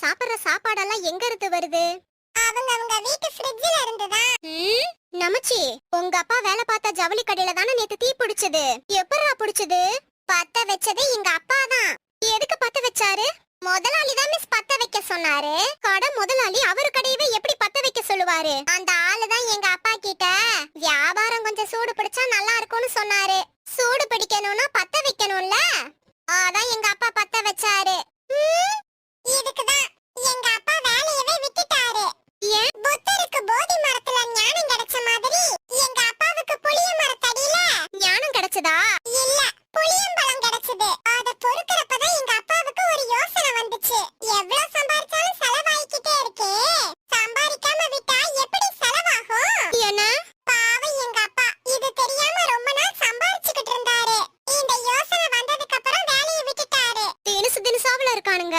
சாப்பிடுற சாப்பாடெல்லாம் எங்க இருந்து வருது? அவங்க அவங்க வீட்டு ஃப்ரிட்ஜ்ல இருந்துதா? நமச்சி உங்க அப்பா வேலை பார்த்த ஜவுளி கடையில தானே நேத்து தீ பிடிச்சது. எப்படா பிடிச்சது? பத்த வச்சது எங்க அப்பா தான். எதுக்கு பத்த வச்சாரு? முதலாளி தான் மிஸ் பத்த வைக்க சொன்னாரு. கடை முதலாளி அவர் கடையவே எப்படி பத்த வைக்க சொல்லுவாரு? அந்த ஆளு தான் எங்க அப்பா கிட்ட வியாபாரம் கொஞ்சம் சூடு பிடிச்சா நல்லா இருக்கும்னு சொன்னாரு. சூடு பிடிக்கணும்னா பத்த வைக்கணும்ல? அதான் எங்க அப்பா பத்த வச்சாரு. கிடைச்சதா? இல்ல புளியம்பழம் கிடைச்சது. அத பொறுக்கிறப்பதான் எங்க அப்பாவுக்கு ஒரு யோசனை வந்துச்சு. எவ்வளவு சம்பாரிச்சாலும் செலவாயிக்கிட்டே இருக்கே. சம்பாதிக்காம விட்டா எப்படி செலவாகும்? என்ன? பாவம் எங்க இது தெரியாம ரொம்ப நாள் சம்பாரிச்சுக்கிட்டு இருந்தாரு. இந்த யோசனை வந்ததுக்கு அப்புறம் வேலையை விட்டுட்டாரு. தினசு தினசாவில இருக்கானுங்க.